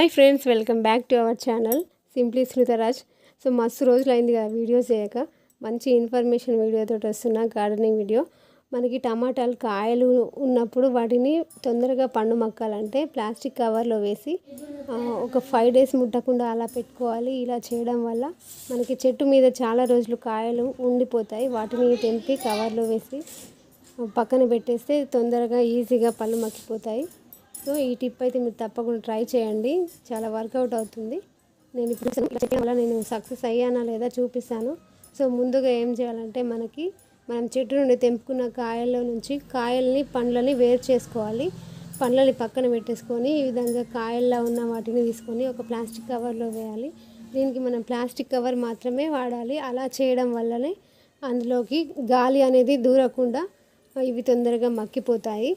Hi friends welcome back to our channel simply Smrutharaj so మస్తు రోజులు అయింది కదా వీడియోస్ చేయక. మంచి ఇన్ఫర్మేషన్ వీడియోతో వస్తున్న గార్డెనింగ్ వీడియో మనకి టమాటాలు కాయలు ఉన్నప్పుడు వాటిని తొందరగా పండు మక్కాలంటే ప్లాస్టిక్ కవర్లో వేసి ఒక ఫైవ్ డేస్ ముట్టకుండా అలా పెట్టుకోవాలి. ఇలా చేయడం వల్ల మనకి చెట్టు మీద చాలా రోజులు కాయలు ఉండిపోతాయి. వాటిని తెంపి కవర్లో వేసి పక్కన పెట్టేస్తే తొందరగా ఈజీగా పళ్ళు మక్కిపోతాయి. సో ఈ టిప్ అయితే మీరు తప్పకుండా ట్రై చేయండి. చాలా వర్కౌట్ అవుతుంది. నేను ఇప్పుడు చేయడం వల్ల నేను సక్సెస్ అయ్యానా లేదా చూపిస్తాను. సో ముందుగా ఏం చేయాలంటే మనకి మనం చెట్టు నుండి తెంపుకున్న కాయల్లో నుంచి కాయల్ని పండ్లని వేరు చేసుకోవాలి. పండ్లని పక్కన పెట్టేసుకొని ఈ విధంగా కాయల్లో ఉన్న వాటిని తీసుకొని ఒక ప్లాస్టిక్ కవర్లో వేయాలి. దీనికి మనం ప్లాస్టిక్ కవర్ మాత్రమే వాడాలి. అలా చేయడం వల్లనే అందులోకి గాలి అనేది దూరకుండా ఇవి తొందరగా మక్కిపోతాయి.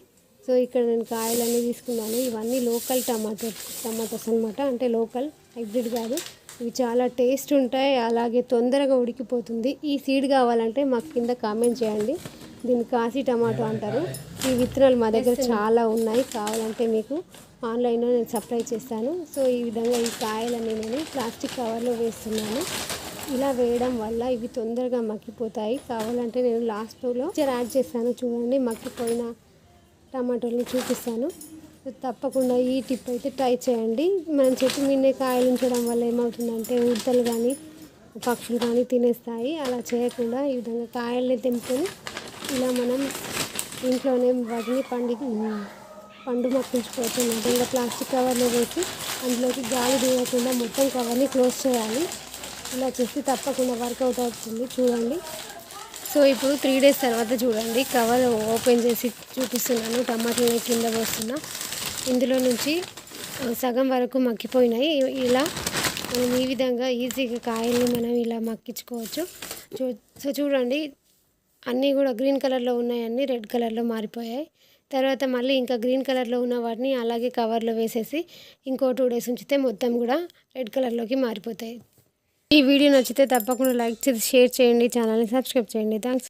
సో ఇక్కడ నేను కాయలన్నీ తీసుకున్నాను. ఇవన్నీ లోకల్ టమాటో టమాటోస్ అనమాట అంటే లోకల్ హైబ్రిడ్ కాదు. ఇవి చాలా టేస్ట్ ఉంటాయి. అలాగే తొందరగా ఉడికిపోతుంది. ఈ సీడ్ కావాలంటే మాకు కింద కామెంట్ చేయండి. దీన్ని కాశీ టమాటో అంటారు. ఈ విత్తనాలు మా దగ్గర చాలా ఉన్నాయి. కావాలంటే మీకు ఆన్లైన్లో నేను సప్లై చేస్తాను. సో ఈ విధంగా ఈ కాయలన్నీ నేను ప్లాస్టిక్ కవర్లో వేస్తున్నాను. ఇలా వేయడం వల్ల ఇవి తొందరగా మక్కిపోతాయి కావాలంటే నేను లాస్ట్లో యాడ్ చేస్తాను. చూడండి మక్కిపోయిన టమాటోల్ని చూపిస్తాను. తప్పకుండా ఈ టిప్ అయితే ట్రై చేయండి. మనం చెట్టు మీదే కాయలు ఉంచడం వల్ల ఏమవుతుందంటే ఉడతలు కానీ పక్షులు కానీ తినేస్తాయి. అలా చేయకుండా ఈ విధంగా కాయల్ని తెంపుకొని ఇలా మనం ఇంట్లోనే వాటిని పండి పండు మక్కించుకోవచ్చు. ఇలా ప్లాస్టిక్ కవర్లో వేసి అందులోకి గాలి దూరకుండా మొత్తం కవర్ని క్లోజ్ చేయాలి. ఇలా చేస్తే తప్పకుండా వర్కౌట్ అవుతుంది. చూడండి. సో ఇప్పుడు త్రీ డేస్ తర్వాత చూడండి కవర్ ఓపెన్ చేసి చూపిస్తున్నాను టమాటాలు కింద పోస్తున్నా. ఇందులో నుంచి సగం వరకు మక్కిపోయినాయి ఇలా మనం ఈ విధంగా ఈజీగా కాయల్ని మనం ఇలా మక్కించుకోవచ్చు చూ సో చూడండి అన్నీ కూడా గ్రీన్ కలర్లో ఉన్నాయన్నీ రెడ్ కలర్లో మారిపోయాయి. తర్వాత మళ్ళీ ఇంకా గ్రీన్ కలర్లో ఉన్న వాటిని అలాగే కవర్లో వేసేసి ఇంకో టూ డేస్ ఉంచితే మొత్తం కూడా రెడ్ కలర్లోకి మారిపోతాయి. ఈ వీడియో నచ్చితే తప్పకుండా లైక్ చేసి షేర్ చేయండి ఛానల్ని సబ్స్క్రైబ్ చేయండి. థ్యాంక్స్